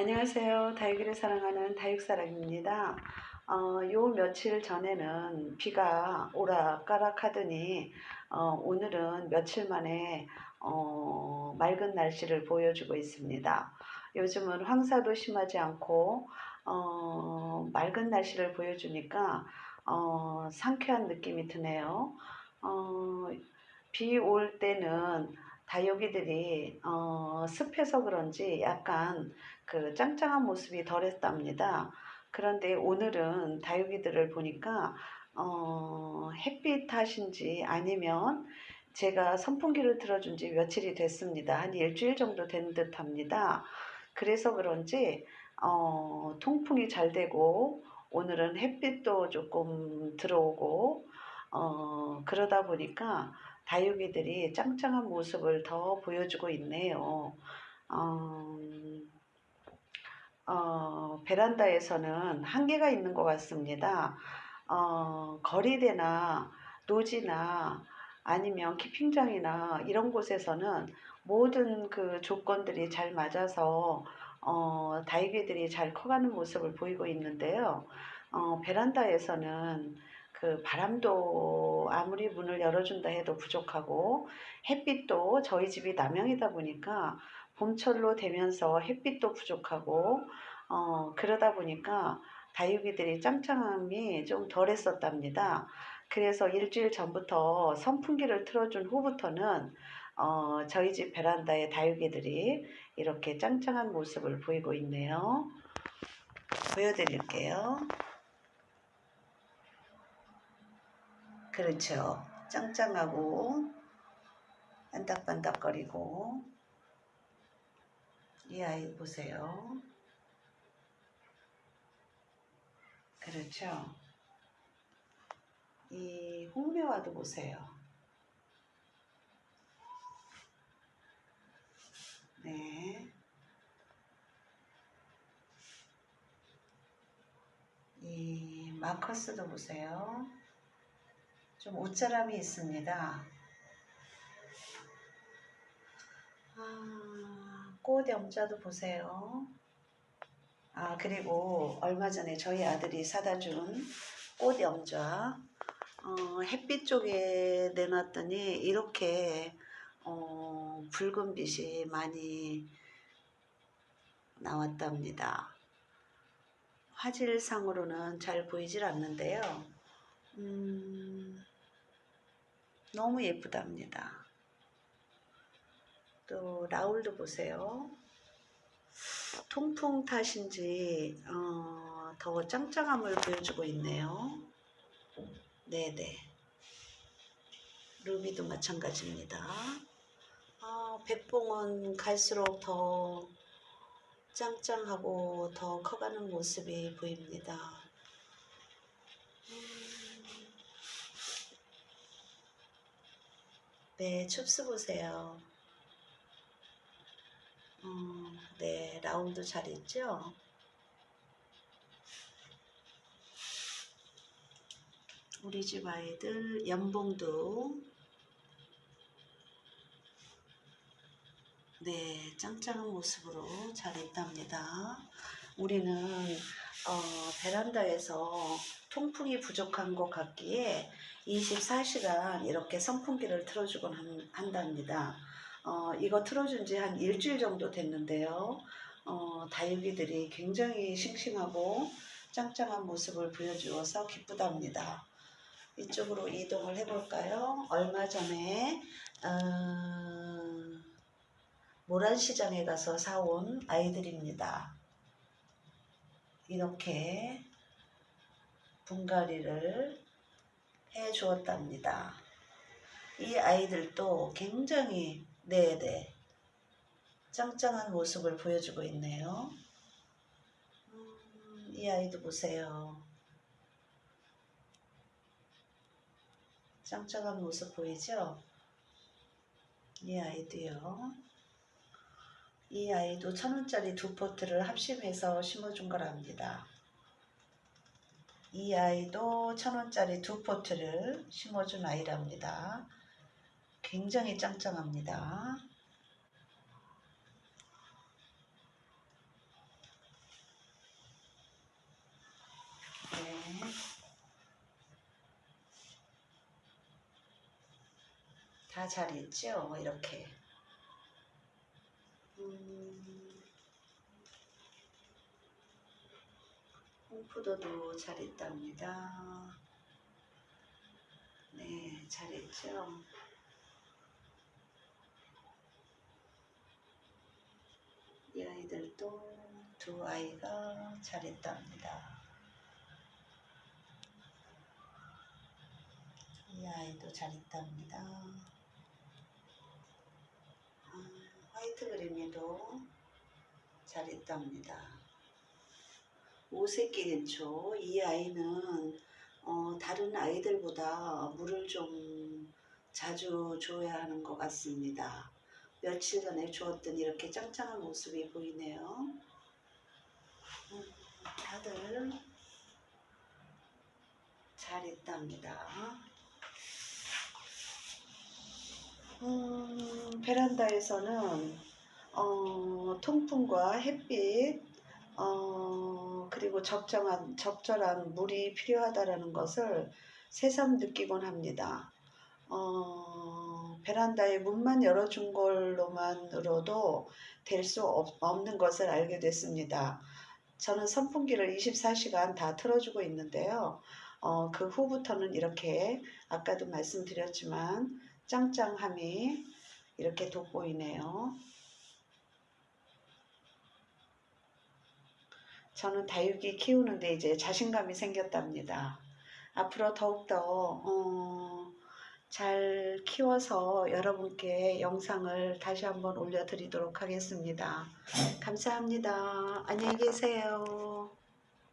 안녕하세요. 다육이를 사랑하는 다육사랑입니다. 어, 요 며칠 전에는 비가 오락가락 하더니 어, 오늘은 며칠 만에 어, 맑은 날씨를 보여주고 있습니다. 요즘은 황사도 심하지 않고 어, 맑은 날씨를 보여주니까 어, 상쾌한 느낌이 드네요. 어, 비 올 때는 다육이들이 어, 습해서 그런지 약간 그 짱짱한 모습이 덜했답니다. 그런데 오늘은 다육이들을 보니까 어, 햇빛 탓인지 아니면 제가 선풍기를 틀어준 지 며칠이 됐습니다. 한 일주일 정도 된 듯 합니다. 그래서 그런지 어, 통풍이 잘 되고 오늘은 햇빛도 조금 들어오고 어, 그러다 보니까 다육이들이 짱짱한 모습을 더 보여주고 있네요. 어, 어, 베란다에서는 한계가 있는 것 같습니다. 어, 거리대나 노지나 아니면 키핑장이나 이런 곳에서는 모든 그 조건들이 잘 맞아서 어, 다육이들이 잘 커가는 모습을 보이고 있는데요. 어, 베란다에서는 그 바람도 아무리 문을 열어준다 해도 부족하고 햇빛도 저희 집이 남향이다 보니까 봄철로 되면서 햇빛도 부족하고 어, 그러다 보니까 다육이들이 짱짱함이 좀 덜했었답니다. 그래서 일주일 전부터 선풍기를 틀어준 후부터는 어, 저희 집 베란다에 다육이들이 이렇게 짱짱한 모습을 보이고 있네요. 보여드릴게요. 그렇죠. 짱짱하고 반딱반딱거리고 이 아이 보세요. 그렇죠. 이 홍매화도 보세요. 네. 이 마커스도 보세요. 좀 옷자람이 있습니다. 아, 꽃 염자도 보세요. 아, 그리고 얼마 전에 저희 아들이 사다 준 꽃 염자. 어, 햇빛 쪽에 내놨더니 이렇게 어, 붉은 빛이 많이 나왔답니다. 화질상으로는 잘 보이질 않는데요. 음, 너무 예쁘답니다. 또 라울도 보세요. 통풍 탓인지 어, 더 짱짱함을 보여주고 있네요. 네네. 루비도 마찬가지입니다. 어, 백봉은 갈수록 더 짱짱하고 더 커가는 모습이 보입니다. 네, 춥스 보세요. 어, 네, 라운드 잘 있죠? 우리 집 아이들 연봉도 네, 짱짱한 모습으로 잘 있답니다. 우리는 어, 베란다에서 통풍이 부족한 것 같기에 24시간 이렇게 선풍기를 틀어주곤 한, 한답니다. 어, 이거 틀어준 지 한 일주일 정도 됐는데요. 어, 다육이들이 굉장히 싱싱하고 짱짱한 모습을 보여주어서 기쁘답니다. 이쪽으로 이동을 해볼까요? 얼마 전에 어, 모란시장에 가서 사온 아이들입니다. 이렇게 분갈이를 해 주었답니다. 이 아이들도 굉장히 네네 짱짱한 모습을 보여주고 있네요. 음, 이 아이도 보세요. 짱짱한 모습 보이죠? 이 아이도요. 이 아이도 천원짜리 두 포트를 합심해서 심어준 거랍니다. 이 아이도 천원짜리 두 포트를 심어준 아이랍니다. 굉장히 짱짱합니다. 네. 다잘 있죠? 뭐 이렇게. 음, 홍푸도도 잘 있답니다. 네, 잘 있죠? 이 아이들도 두 아이가 잘 있답니다. 이 아이도 잘 있답니다. 아, 화이트 그림에도 잘 있답니다. 오색기 렌초 이 아이는 어, 다른 아이들보다 물을 좀 자주 줘야 하는 것 같습니다. 며칠 전에 주었더니 이렇게 짱짱한 모습이 보이네요. 음, 다들 잘 있답니다. 음, 베란다에서는 어, 통풍과 햇빛 어, 그리고 적정한 적절한 물이 필요하다라는 것을 새삼 느끼곤 합니다. 어, 베란다에 문만 열어준 걸로만으로도 될 수 없는 것을 알게 됐습니다. 저는 선풍기를 24시간 다 틀어주고 있는데요. 어, 그 후부터는 이렇게 아까도 말씀드렸지만 짱짱함이 이렇게 돋보이네요. 저는 다육이 키우는데 이제 자신감이 생겼답니다. 앞으로 더욱더 어, 잘 키워서 여러분께 영상을 다시 한번 올려드리도록 하겠습니다. 감사합니다. 안녕히 계세요.